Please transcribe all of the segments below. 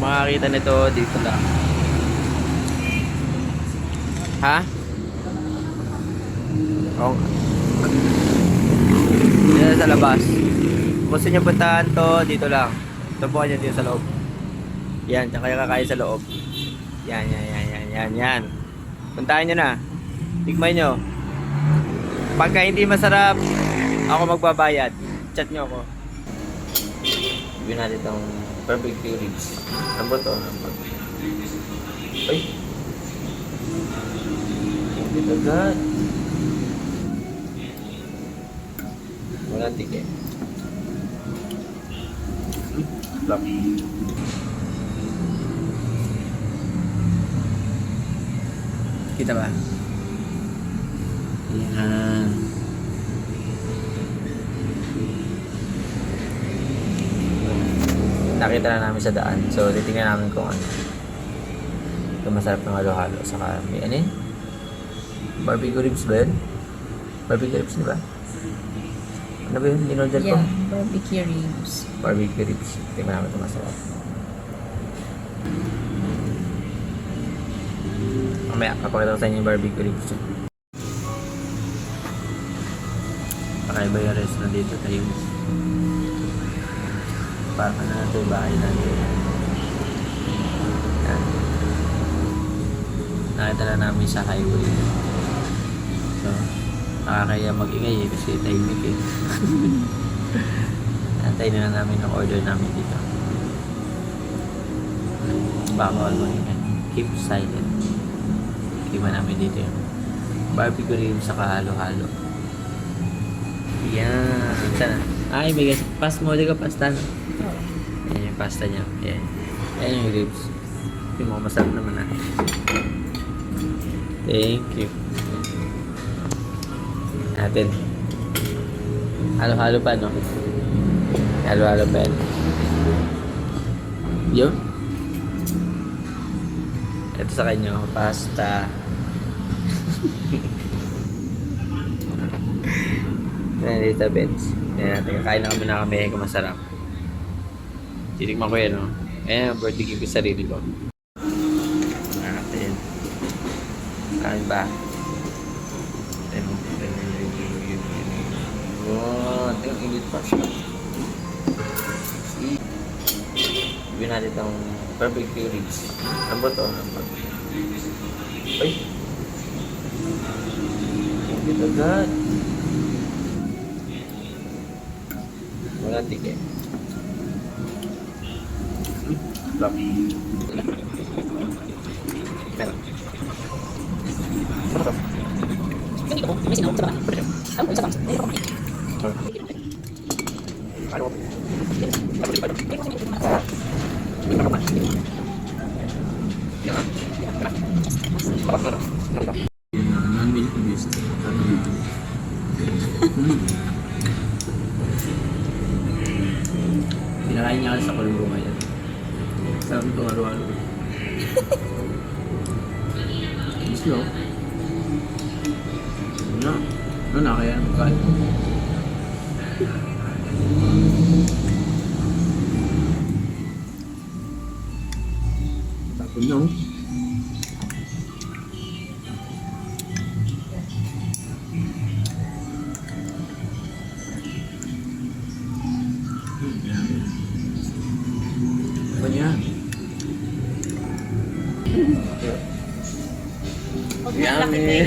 Makakita nito dito lang. Ha? Oo. Dito sa labas. Gusto nyo puntahan to, dito lang. Po kayo dito sa loob. Yan, tsaka kayo kakain sa loob. Yan, yan, yan, yan, yan, yan. Puntahan nyo na. Tikman nyo. Pagka hindi masarap, ako magbabayad. Chat nyo ako. Bigyan natin itong perfect ribs. Ano ba ito? Ay! Hindi agad. Wala tiket. Flop. Kita ba? Yan. Nakita na namin sa daan. So, titingnan namin kung ano. Kung masarap ng halo-halo. Saka may ano yun? Barbecue ribs ba yun? Barbecue ribs, di ba? Ano ba yun? Dinorder ko? Yeah, barbecue ribs. Barbecue ribs. Tingnan namin kung masarap. Mamaya, papakita ko sa inyo yung barbecue ribs. Pakaiba yung restaurant dito tayo. Ano na ito yung bahay natin. Yan. Nakita na namin sa highway. So, nakakaya mag-ingay eh kasi tahimik eh. Antay na namin ang order namin dito. Bawal mo ingay. Keep silent. Tingnan namin dito yung barbecue ribs sa halo-halo. Yan. Sana. Ay, may gas. Pas mo, di ka pasta na. Oh. Yan yung pasta niya. Yan. Yan yung ribs. Yung mga masarap naman na. Thank you. Natin. Halo-halo pa, no? Halo-halo pa yan. Yun. Ito sa kanya, pasta. Yan, dito, Benz. Yan, kakain na kami na kami kung masarap. Titikman ko yan, no? Ayan, birthday gift ko sa sarili ko. Natin. Kain ba? Ayan, Wow, tingnan init pa siya. Ibigyan natin itong barbecue ribs. Ano ba ito? Ano? Ay! Hindi agad. Wala tiket. Flop. Pero. Ano? Non-milk based. Pinakain niya sa Colombo ngayon. Sarap ito araw-araw. Slow. Ano? Ano na kaya? Kahit. Tapon na oh. Yummy!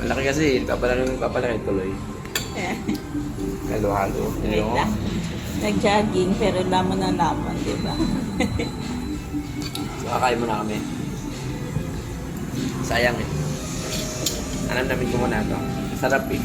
Malaki kasi, papalaki, papalaki tuloy. Halo-halo. Yun. Nag-jogging pero lamon na lamon, di ba? So, kakain muna kami. Sayang eh. Alam namin ko muna ito. Sarap eh.